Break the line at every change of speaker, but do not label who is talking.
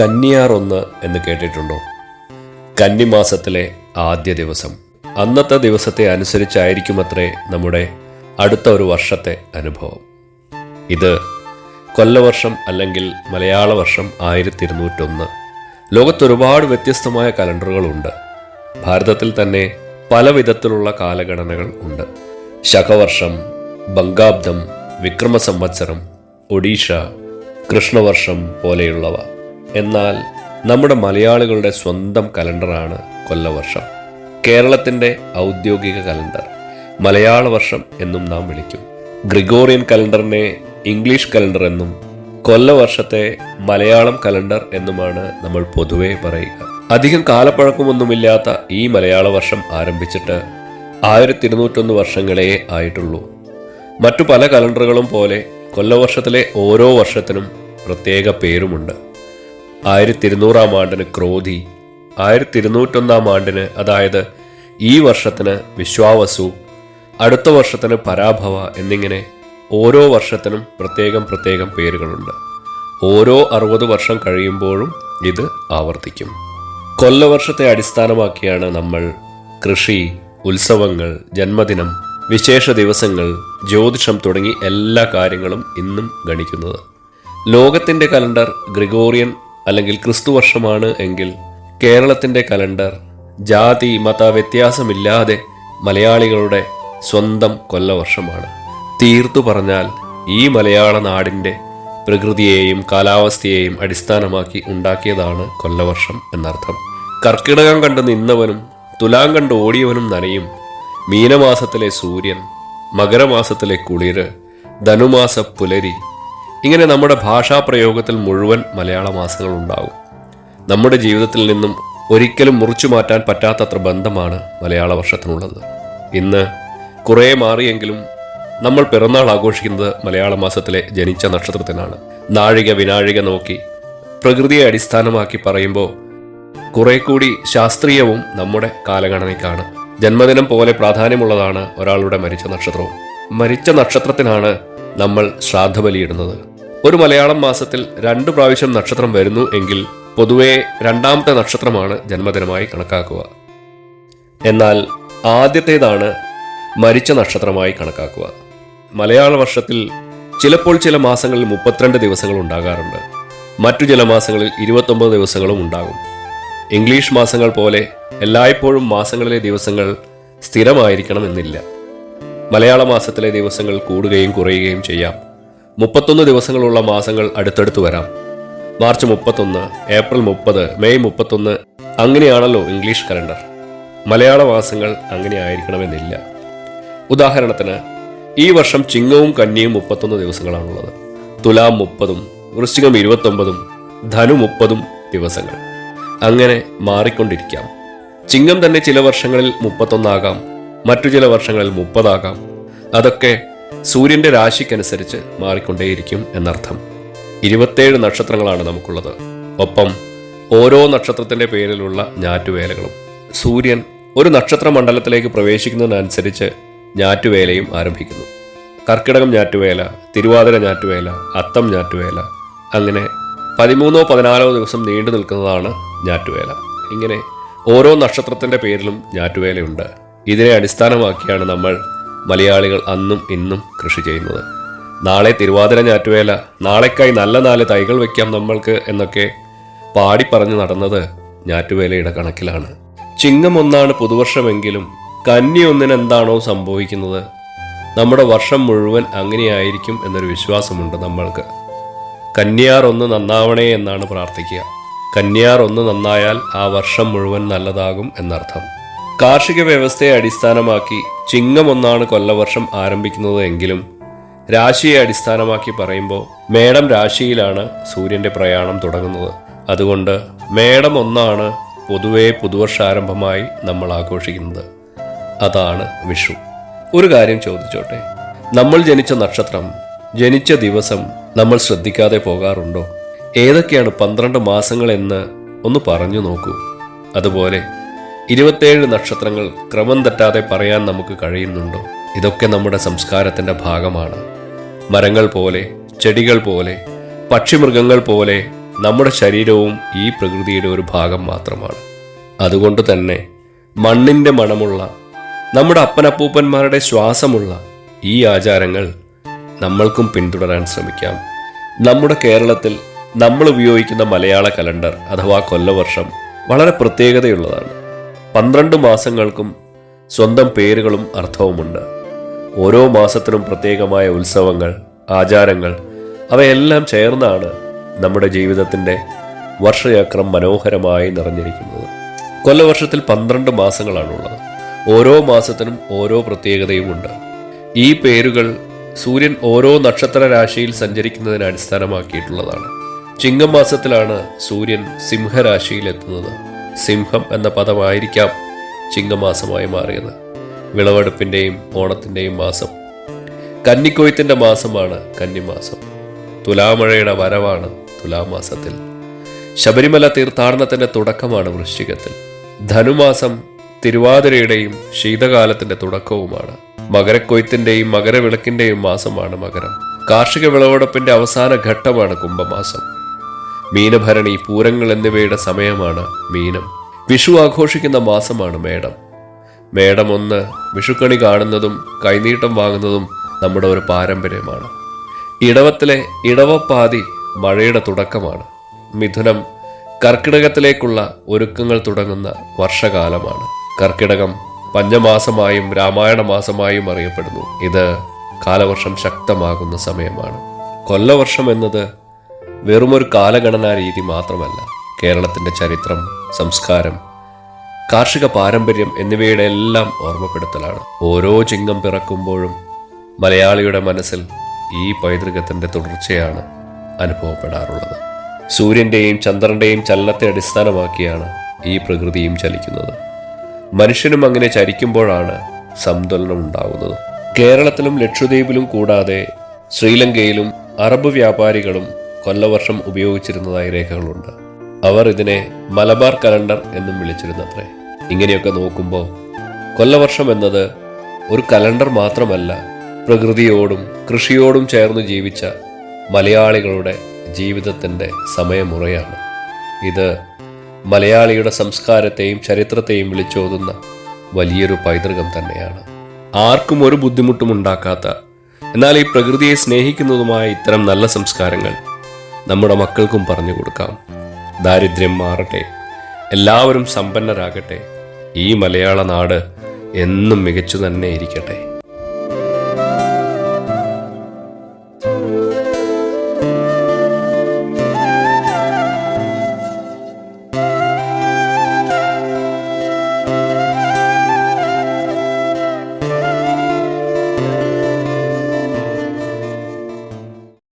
കന്നിയാർ ഒന്ന് എന്ന് കേട്ടിട്ടുണ്ടോ? കന്നിമാസത്തിലെ ആദ്യ ദിവസം. അന്നത്തെ ദിവസത്തെ അനുസരിച്ചായിരിക്കുമത്രേ നമ്മുടെ അടുത്ത ഒരു വർഷത്തെ അനുഭവം. ഇത് കൊല്ലവർഷം അല്ലെങ്കിൽ മലയാള വർഷം ആയിരത്തി ഇരുന്നൂറ്റൊന്ന് ലോകത്ത് ഒരുപാട് വ്യത്യസ്തമായ കലണ്ടറുകളുണ്ട്. ഭാരതത്തിൽ തന്നെ പല വിധത്തിലുള്ള കാലഗണനകൾ ഉണ്ട്. ശകവർഷം ബംഗാബ്ദം വിക്രമ സംവത്സരം ഒഡീഷ കൃഷ്ണവർഷം പോലെയുള്ളവ. എന്നാൽ നമ്മുടെ മലയാളികളുടെ സ്വന്തം കലണ്ടറാണ് കൊല്ലവർഷം. കേരളത്തിന്റെ ഔദ്യോഗിക കലണ്ടർ. മലയാള വർഷം എന്നും നാം വിളിക്കും. ഗ്രിഗോറിയൻ കലണ്ടറിനെ ഇംഗ്ലീഷ് കലണ്ടർ എന്നും കൊല്ലവർഷത്തെ മലയാളം കലണ്ടർ എന്നുമാണ് നമ്മൾ പൊതുവേ പറയുക. അധികം കാലപ്പഴക്കമൊന്നുമില്ലാത്ത ഈ മലയാള വർഷം ആരംഭിച്ചിട്ട് ആയിരത്തി ഇരുന്നൂറ്റൊന്ന് വർഷങ്ങളേ ആയിട്ടുള്ളൂ. മറ്റു പല കലണ്ടറുകളും പോലെ കൊല്ലവർഷത്തിലെ ഓരോ വർഷത്തിനും പ്രത്യേക പേരുമുണ്ട്. ആയിരത്തി ഇരുന്നൂറാം ആണ്ടിന് ക്രോധി ആയിരത്തി ഇരുന്നൂറ്റൊന്നാം ആണ്ടിന് അതായത് ഈ വർഷത്തിന് വിശ്വാവസു അടുത്ത വർഷത്തിന് പരാഭവ എന്നിങ്ങനെ ഓരോ വർഷത്തിനും പ്രത്യേകം പ്രത്യേകം പേരുകളുണ്ട്. ഓരോ അറുപത് വർഷം കഴിയുമ്പോഴും ഇത് ആവർത്തിക്കും. കൊല്ലവർഷത്തെ അടിസ്ഥാനമാക്കിയാണ് നമ്മൾ കൃഷി ഉത്സവങ്ങൾ ജന്മദിനം വിശേഷ ദിവസങ്ങൾ ജ്യോതിഷം തുടങ്ങി എല്ലാ കാര്യങ്ങളും ഇന്നും ഗണിക്കുന്നത്. ലോകത്തിന്റെ കലണ്ടർ ഗ്രിഗോറിയൻ അല്ലെങ്കിൽ ക്രിസ്തു വർഷമാണ് എങ്കിൽ കേരളത്തിന്റെ കലണ്ടർ ജാതി മത വ്യത്യാസമില്ലാതെ മലയാളികളുടെ സ്വന്തം കൊല്ലവർഷമാണ്. തീർത്തു പറഞ്ഞാൽ ഈ മലയാള നാടിന്റെ പ്രകൃതിയെയും കാലാവസ്ഥയെയും അടിസ്ഥാനമാക്കി ഉണ്ടാക്കിയതാണ് കൊല്ലവർഷം എന്നർത്ഥം. കർക്കിടകം കണ്ട് നിന്നവനും തുലാം കണ്ട് ഓടിയവനും നനയും മീനമാസത്തിലെ സൂര്യൻ മകരമാസത്തിലെ കുളിര് ധനുമാസ പുലരി ഇങ്ങനെ നമ്മുടെ ഭാഷാ പ്രയോഗത്തിൽ മുഴുവൻ മലയാള മാസങ്ങൾ ഉണ്ടാകും. നമ്മുടെ ജീവിതത്തിൽ നിന്നും ഒരിക്കലും മുറിച്ചു മാറ്റാൻ പറ്റാത്തത്ര ബന്ധമാണ് മലയാള വർഷത്തിനുള്ളത്. ഇന്ന് കുറേ മാറിയെങ്കിലും നമ്മൾ പിറന്നാൾ ആഘോഷിക്കുന്നത് മലയാള മാസത്തിലെ ജനിച്ച നക്ഷത്രത്തിനാണ്. നാഴിക വിനാഴിക നോക്കി പ്രകൃതിയെ അടിസ്ഥാനമാക്കി പറയുമ്പോൾ കുറെ കൂടി ശാസ്ത്രീയവും നമ്മുടെ കാലഗണനയ്ക്കാണ്. ജന്മദിനം പോലെ പ്രാധാന്യമുള്ളതാണ് ഒരാളുടെ മരിച്ച നക്ഷത്രവും. മരിച്ച നക്ഷത്രത്തിനാണ് നമ്മൾ ശ്രാദ്ധബലിയിടുന്നത് ഒരു മലയാളം മാസത്തിൽ രണ്ട് പ്രാവശ്യം നക്ഷത്രം വരുന്നു എങ്കിൽ പൊതുവെ രണ്ടാമത്തെ നക്ഷത്രമാണ് ജന്മദിനമായി കണക്കാക്കുക. എന്നാൽ ആദ്യത്തേതാണ് മരിച്ച നക്ഷത്രമായി കണക്കാക്കുക. മലയാള വർഷത്തിൽ ചിലപ്പോൾ ചില മാസങ്ങളിൽ മുപ്പത്തിരണ്ട് ദിവസങ്ങൾ ഉണ്ടാകാറുണ്ട്. മറ്റു ചില മാസങ്ങളിൽ ഇരുപത്തൊമ്പത് ദിവസങ്ങളും ഉണ്ടാകും. ഇംഗ്ലീഷ് മാസങ്ങൾ പോലെ എല്ലായ്പ്പോഴും മാസങ്ങളിലെ ദിവസങ്ങൾ സ്ഥിരമായിരിക്കണമെന്നില്ല. മലയാള മാസത്തിലെ ദിവസങ്ങൾ കൂടുകയും കുറയുകയും ചെയ്യാം. മുപ്പത്തൊന്ന് ദിവസങ്ങളുള്ള മാസങ്ങൾ അടുത്തടുത്ത് വരാം. മാർച്ച് മുപ്പത്തൊന്ന് ഏപ്രിൽ മുപ്പത് മെയ് മുപ്പത്തൊന്ന് അങ്ങനെയാണല്ലോ ഇംഗ്ലീഷ് കലണ്ടർ. മലയാള മാസങ്ങൾ അങ്ങനെ ആയിരിക്കണമെന്നില്ല. ഉദാഹരണത്തിന് ഈ വർഷം ചിങ്ങവും കന്നിയും മുപ്പത്തൊന്ന് ദിവസങ്ങളാണുള്ളത്. തുലാം മുപ്പതും വൃശ്ചികം ഇരുപത്തൊമ്പതും ധനു മുപ്പതും ദിവസങ്ങൾ. അങ്ങനെ മാറിക്കൊണ്ടിരിക്കാം. ചിങ്ങം തന്നെ ചില വർഷങ്ങളിൽ മുപ്പത്തൊന്നാകാം മറ്റു ചില വർഷങ്ങളിൽ മുപ്പതാകാം. അതൊക്കെ സൂര്യന്റെ രാശിക്കനുസരിച്ച് മാറിക്കൊണ്ടേയിരിക്കും എന്നർത്ഥം. ഇരുപത്തേഴ് നക്ഷത്രങ്ങളാണ് നമുക്കുള്ളത്. ഒപ്പം ഓരോ നക്ഷത്രത്തിന്റെ പേരിലുള്ള ഞാറ്റുവേലകളും. സൂര്യൻ ഒരു നക്ഷത്ര മണ്ഡലത്തിലേക്ക് പ്രവേശിക്കുന്നതിനനുസരിച്ച് ഞാറ്റുവേലയും ആരംഭിക്കുന്നു. കർക്കിടകം ഞാറ്റുവേല തിരുവാതിര ഞാറ്റുവേല അത്തം ഞാറ്റുവേല അങ്ങനെ പതിമൂന്നോ പതിനാലോ ദിവസം നീണ്ടു നിൽക്കുന്നതാണ് ഞാറ്റുവേല. ഇങ്ങനെ ഓരോ നക്ഷത്രത്തിന്റെ പേരിലും ഞാറ്റുവേലയുണ്ട്. ഇതിനെ അടിസ്ഥാനമാക്കിയാണ് നമ്മൾ മലയാളികൾ അന്നും ഇന്നും കൃഷി ചെയ്യുന്നത്. നാളെ തിരുവാതിര ഞാറ്റുവേല നാളേക്കായി നല്ല നാല് തൈകൾ വെക്കാം നമ്മൾക്ക് എന്നൊക്കെ പാടി പറഞ്ഞു നടന്നത് ഞാറ്റുവേലയുടെ കണക്കിലാണ്. ചിങ്ങം ഒന്നാണ് പുതുവർഷമെങ്കിലും കന്നി ഒന്നിനെന്താണോ സംഭവിക്കുന്നത്. നമ്മുടെ വർഷം മുഴുവൻ അങ്ങനെയായിരിക്കും എന്നൊരു വിശ്വാസമുണ്ട് നമ്മൾക്ക്. കന്യാർ ഒന്ന് നന്നാവണേ എന്നാണ് പ്രാർത്ഥിക്കുക. കന്യാർ ഒന്ന് നന്നായാൽ ആ വർഷം മുഴുവൻ നല്ലതാകും എന്നർത്ഥം. കാർഷിക വ്യവസ്ഥയെ അടിസ്ഥാനമാക്കി ചിങ്ങം ഒന്നാണ് കൊല്ലവർഷം ആരംഭിക്കുന്നത് എങ്കിലും രാശിയെ അടിസ്ഥാനമാക്കി പറയുമ്പോൾ മേടം രാശിയിലാണ് സൂര്യന്റെ പ്രയാണം തുടങ്ങുന്നത്. അതുകൊണ്ട് മേടം ഒന്നാണ് പൊതുവെ പുതുവർഷാരംഭമായി നമ്മൾ ആഘോഷിക്കുന്നത്. അതാണ് വിഷു. ഒരു കാര്യം ചോദിച്ചോട്ടെ? നമ്മൾ ജനിച്ച നക്ഷത്രം ജനിച്ച ദിവസം നമ്മൾ ശ്രദ്ധിക്കാതെ പോകാറുണ്ടോ? ഏതൊക്കെയാണ് പന്ത്രണ്ട് മാസങ്ങൾ എന്ന് ഒന്ന് പറഞ്ഞു നോക്കൂ. അതുപോലെ ഇരുപത്തേഴ് നക്ഷത്രങ്ങൾ ക്രമം തെറ്റാതെ പറയാൻ നമുക്ക് കഴിയുന്നുണ്ടോ? ഇതൊക്കെ നമ്മുടെ സംസ്കാരത്തിന്റെ ഭാഗമാണ്. മരങ്ങൾ പോലെ ചെടികൾ പോലെ പക്ഷിമൃഗങ്ങൾ പോലെ നമ്മുടെ ശരീരവും ഈ പ്രകൃതിയുടെ ഒരു ഭാഗം മാത്രമാണ്. അതുകൊണ്ട് തന്നെ മണ്ണിന്റെ മണമുള്ള നമ്മുടെ അപ്പനപ്പൂപ്പന്മാരുടെ ശ്വാസമുള്ള ഈ ആചാരങ്ങൾ നമ്മൾക്കും പിന്തുടരാൻ ശ്രമിക്കാം. നമ്മുടെ കേരളത്തിൽ നമ്മൾ ഉപയോഗിക്കുന്ന മലയാള കലണ്ടർ അഥവാ കൊല്ലവർഷം വളരെ പ്രത്യേകതയുള്ളതാണ്. പന്ത്രണ്ട് മാസങ്ങൾക്കും സ്വന്തം പേരുകളും അർത്ഥവുമുണ്ട്. ഓരോ മാസത്തിനും പ്രത്യേകമായ ഉത്സവങ്ങൾ ആചാരങ്ങൾ അവയെല്ലാം ചേർന്നാണ് നമ്മുടെ ജീവിതത്തിന്റെ വർഷചക്രം മനോഹരമായി നിറഞ്ഞിരിക്കുന്നത്. കൊല്ലവർഷത്തിൽ പന്ത്രണ്ട് മാസങ്ങളാണുള്ളത്. ഓരോ മാസത്തിനും ഓരോ പ്രത്യേകതയുമുണ്ട്. ഈ പേരുകൾ സൂര്യൻ ഓരോ നക്ഷത്ര രാശിയിൽ സഞ്ചരിക്കുന്നതിനെ അടിസ്ഥാനമാക്കിയിട്ടുള്ളതാണ്. ചിങ്ങം മാസത്തിലാണ് സൂര്യൻ സിംഹരാശിയിൽ എത്തുന്നത്. സിംഹം എന്ന പദമായിരിക്കാം ചിങ്ങമാസമായി മാറിയത്. വിളവെടുപ്പിന്റെയും ഓണത്തിന്റെയും മാസം. കന്നിക്കൊയ്ത്തിന്റെ മാസമാണ് കന്നിമാസം. തുലാമഴയുടെ വരവാണ് തുലാമാസത്തിൽ. ശബരിമല തീർത്ഥാടനത്തിന്റെ തുടക്കമാണ് വൃശ്ചികത്തിൽ. ധനുമാസം തിരുവാതിരയുടെയും ശീതകാലത്തിന്റെ തുടക്കവുമാണ്. മകരക്കൊയ്ത്തിന്റെയും മകരവിളക്കിന്റെയും മാസമാണ് മകരം. കാർഷിക വിളവെടുപ്പിന്റെ അവസാന ഘട്ടമാണ് കുംഭമാസം. മീനഭരണി പൂരങ്ങൾ എന്നിവയുടെ സമയമാണ് മീനം. വിഷു ആഘോഷിക്കുന്ന മാസമാണ് മേടം. മേടം ഒന്ന് വിഷുക്കണി കാണുന്നതും കൈനീട്ടം വാങ്ങുന്നതും നമ്മുടെ ഒരു പാരമ്പര്യമാണ്. ഇടവത്തിലെ ഇടവപ്പാതി മഴയുടെ തുടക്കമാണ്. മിഥുനം കർക്കിടകത്തിലേക്കുള്ള ഒരുക്കങ്ങൾ തുടങ്ങുന്ന വർഷകാലമാണ്. കർക്കിടകം പഞ്ചമാസമായും രാമായണ മാസമായും അറിയപ്പെടുന്നു. ഇത് കാലവർഷം ശക്തമാകുന്ന സമയമാണ്. കൊല്ലവർഷം എന്നത് വെറുമൊരു കാലഗണനാ രീതി മാത്രമല്ല കേരളത്തിന്റെ ചരിത്രം സംസ്കാരം കാർഷിക പാരമ്പര്യം എന്നിവയുടെ എല്ലാം ഓർമ്മപ്പെടുത്തലാണ്. ഓരോ ചിങ്ങം പിറക്കുമ്പോഴും മലയാളിയുടെ മനസ്സിൽ ഈ പൈതൃകത്തിന്റെ തുടർച്ചയാണ് അനുഭവപ്പെടാറുള്ളത്. സൂര്യന്റെയും ചന്ദ്രന്റെയും ചലനത്തെ അടിസ്ഥാനമാക്കിയാണ് ഈ പ്രകൃതിയും ചലിക്കുന്നത്. മനുഷ്യനും അങ്ങനെ ചരിക്കുമ്പോഴാണ് സന്തുലനം ഉണ്ടാകുന്നത് കേരളത്തിലും ലക്ഷദ്വീപിലും കൂടാതെ ശ്രീലങ്കയിലും അറബ് വ്യാപാരികളും കൊല്ലവർഷം ഉപയോഗിച്ചിരുന്നതായി രേഖകളുണ്ട്. അവർ ഇതിനെ മലബാർ കലണ്ടർ എന്നും വിളിച്ചിരുന്നത്രേ. ഇങ്ങനെയൊക്കെ നോക്കുമ്പോൾ കൊല്ലവർഷം എന്നത് ഒരു കലണ്ടർ മാത്രമല്ല പ്രകൃതിയോടും കൃഷിയോടും ചേർന്ന് ജീവിച്ച മലയാളികളുടെ ജീവിതത്തിന്റെ സമയമുറയാണ്. ഇത് മലയാളിയുടെ സംസ്കാരത്തെയും ചരിത്രത്തെയും വിളിച്ചോതുന്ന വലിയൊരു പൈതൃകം തന്നെയാണ്. ആർക്കും ഒരു ബുദ്ധിമുട്ടും ഉണ്ടാക്കാത്ത എന്നാൽ ഈ പ്രകൃതിയെ സ്നേഹിക്കുന്നതുമായ ഇത്തരം നല്ല സംസ്കാരങ്ങൾ നമ്മുടെ മക്കൾക്കും പറഞ്ഞു കൊടുക്കാം. ദാരിദ്ര്യം മാറട്ടെ. എല്ലാവരും സമ്പന്നരാകട്ടെ. ഈ മലയാള നാട് എന്നും മികച്ചു തന്നെ ഇരിക്കട്ടെ.